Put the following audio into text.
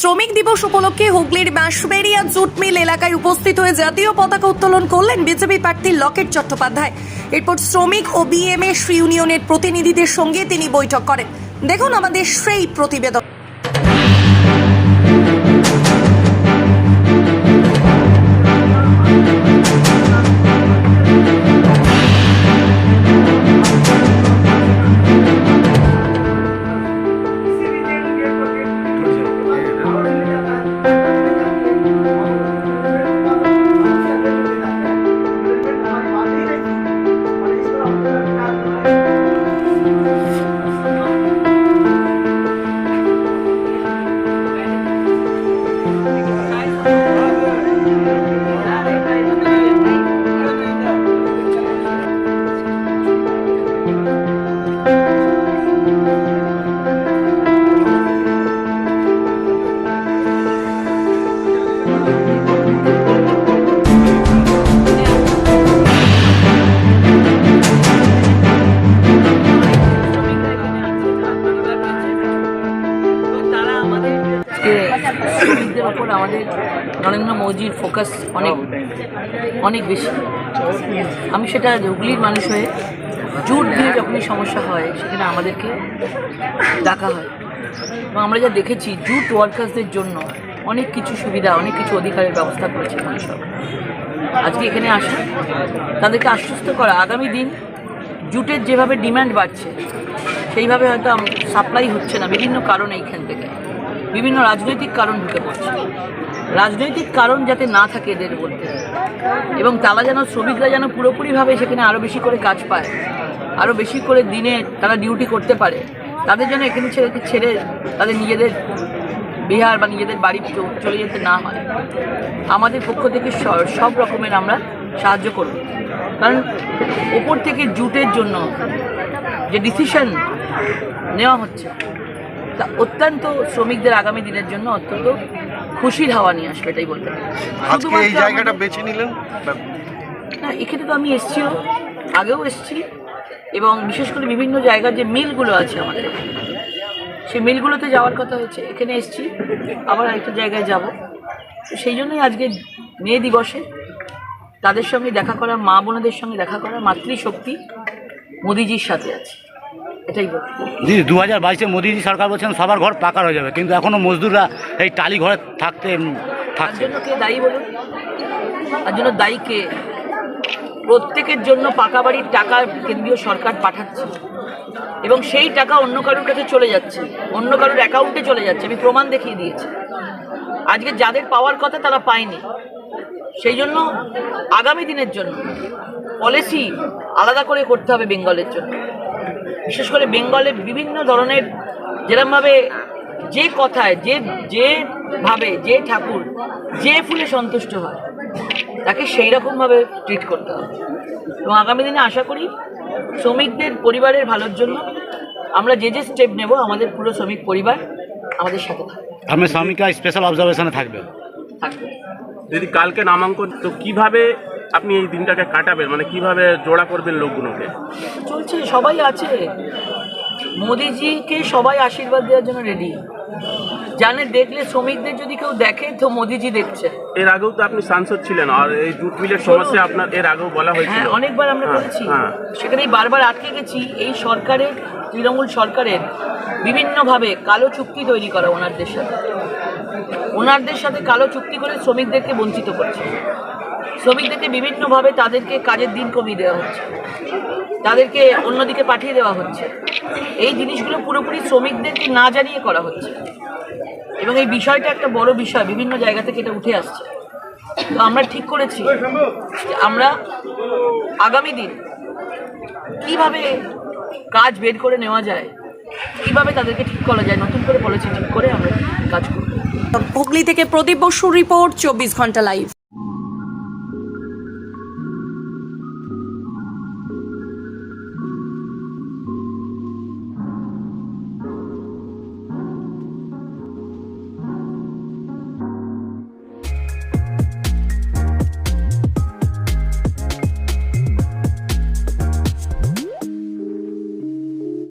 শ্রমিক দিবস উপলক্ষে হুগলির বাঁশবেড়িয়া জুট মিল এলাকায় উপস্থিত হয়ে জাতীয় পতাকা উত্তোলন করলেন বিজেপি প্রার্থী লকেট চট্টোপাধ্যায়। এরপর শ্রমিক ও বিএমএস ইউনিয়নের প্রতিনিধিদের সঙ্গে তিনি বৈঠক করেন। দেখুন আমাদের সেই প্রতিবেদন। আজকে শ্রমিকদের ওপর আমাদের নরেন্দ্র মোদীর ফোকাস অনেক অনেক বেশি। আমি সেটা হুগলির মানুষ হয়ে জুট দিয়ে যখনই সমস্যা হয়, সেখানে আমাদেরকে ডাকা হয়। এবং আমরা যা দেখেছি জুট ওয়ার্কার্সদের জন্য অনেক কিছু সুবিধা, অনেক কিছু অধিকারের ব্যবস্থা করেছে মানুষ আজকে এখানে আসা, তাদেরকে আশ্বস্ত করা, আগামী দিন জুটের যেভাবে ডিমান্ড বাড়ছে, সেইভাবে হয়তো সাপ্লাই হচ্ছে না, বিভিন্ন কারণে এইখান থেকে। বিভিন্ন রাজনৈতিক কারণ ঢুকে পড়ছে। রাজনৈতিক কারণ যাতে না থাকে এদের বলতে এবং তারা যেন, শ্রমিকরা যেন পুরোপুরিভাবে সেখানে আরও বেশি করে কাজ পায় আরও বেশি করে দিনে তারা ডিউটি করতে পারে, তাদের যেন এখানে ছেড়ে ছেড়ে তাদের নিজেদের বিহার বা নিজেদের বাড়ি চলে যেতে না হয়। আমাদের পক্ষ থেকে সব রকমের আমরা সাহায্য করব। কারণ ওপর থেকে জুটের জন্য যে ডিসিশন নেওয়া হচ্ছে অত্যন্ত শ্রমিকদের আগামী দিনের জন্য অত্যন্ত খুশির হাওয়া নিয়ে আসবে এটাই বলতে পারি। এই জায়গাটা বেছে নিলেন? না এখানে তো আমি এসছিও আগেও এসছি এবং বিশেষ করে বিভিন্ন জায়গার যে মিলগুলো আছে আমাদের সেই মিলগুলোতে যাওয়ার কথা হচ্ছে এখানে এসছি আবার আরেকটা জায়গায় যাব। তো সেই জন্যই আজকে মে দিবসে তাদের সঙ্গে দেখা করা মা বোনেদের সঙ্গে দেখা করা মাতৃশক্তি মোদিজির সাথে আছে। এটাই দিদি দু হাজার বাইশে মোদিজি সরকার বলছেন সবার ঘর পাকা হয়ে যাবে কিন্তু এখনও মজদুররা এই টালি ঘরে থাকতে থাকছে জন্য কে দায়ী বলুন? তার জন্য দায়ী কে? প্রত্যেকের জন্য পাকা বাড়ির টাকা কেন্দ্রীয় সরকার পাঠাচ্ছে এবং সেই টাকা অন্য কারোর কাছে চলে যাচ্ছে অন্য কারোর অ্যাকাউন্টে চলে যাচ্ছে আমি প্রমাণ দেখিয়ে দিয়েছি। আজকে যাদের পাওয়ার কথা তারা পায়নি সেই জন্য আগামী দিনের জন্য পলিসি আলাদা করে করতে হবে বেঙ্গলের জন্য। বিশেষ করে বেঙ্গলে বিভিন্ন ধরনের যেরমভাবে যে কথায় যে যে ভাবে যে ঠাকুর যে ফুলে সন্তুষ্ট হয় তাকে সেই রকমভাবে ট্রিট করতে হবে। এবং আগামী দিনে আশা করি শ্রমিকদের পরিবারের ভালোর জন্য আমরা যে যে স্টেপ নেব আমাদের পুরো শ্রমিক পরিবার আমাদের সাথে থাকবে। শ্রমিকরা স্পেশাল অবজারভেশনে থাকবে? থাকবে। যদি কালকে নামাঙ্কন তো কীভাবে আপনি এই দিনটাকে কাটাবেন? মানে কীভাবে জোড়া করবেন লোকগুলোকে? চলছে সবাই আছে। মোদিজিকে সবাই আশীর্বাদ দেওয়ার জন্য রেডি জানে দেখলে শ্রমিকদের যদি কেউ দেখে তো মোদিজি দেখছে। এর আগেও তো আপনি সাংসদ ছিলেন আর এই জুট মিলের সমস্যা আপনার এর আগেও বলা হয়েছিল। হ্যাঁ অনেকবার আমরা হ্যাঁ, করেছি। হ্যাঁ। সেখানেই বারবার আটকে গেছি। এই সরকারের তৃণমূল সরকারের বিভিন্নভাবে কালো চুক্তি তৈরি করা ওনারদের সাথে। ওনারদের সাথে কালো চুক্তি করে শ্রমিকদেরকে বঞ্চিত করছে। শ্রমিকদেরকে বিভিন্নভাবে তাদেরকে কাজের দিন কমিয়ে দেওয়া হচ্ছে। তাদেরকে অন্যদিকে পাঠিয়ে দেওয়া হচ্ছে। এই জিনিসগুলো পুরোপুরি শ্রমিকদেরকে না জানিয়ে করা হচ্ছে। এবং এই বিষয়টা একটা বড় বিষয়, বিভিন্ন জায়গা থেকে এটা উঠে আসছে। তো আমরা ঠিক করেছি যে আমরা আগামী দিন কীভাবে কাজ বের করে নেওয়া যায়, কীভাবে তাদেরকে ঠিক করা যায়, নতুন করে পলিসি ঠিক করে আমরা কাজ করব। হুগলি থেকে প্রদীপ বসুর রিপোর্ট, চব্বিশ ঘণ্টা লাইভ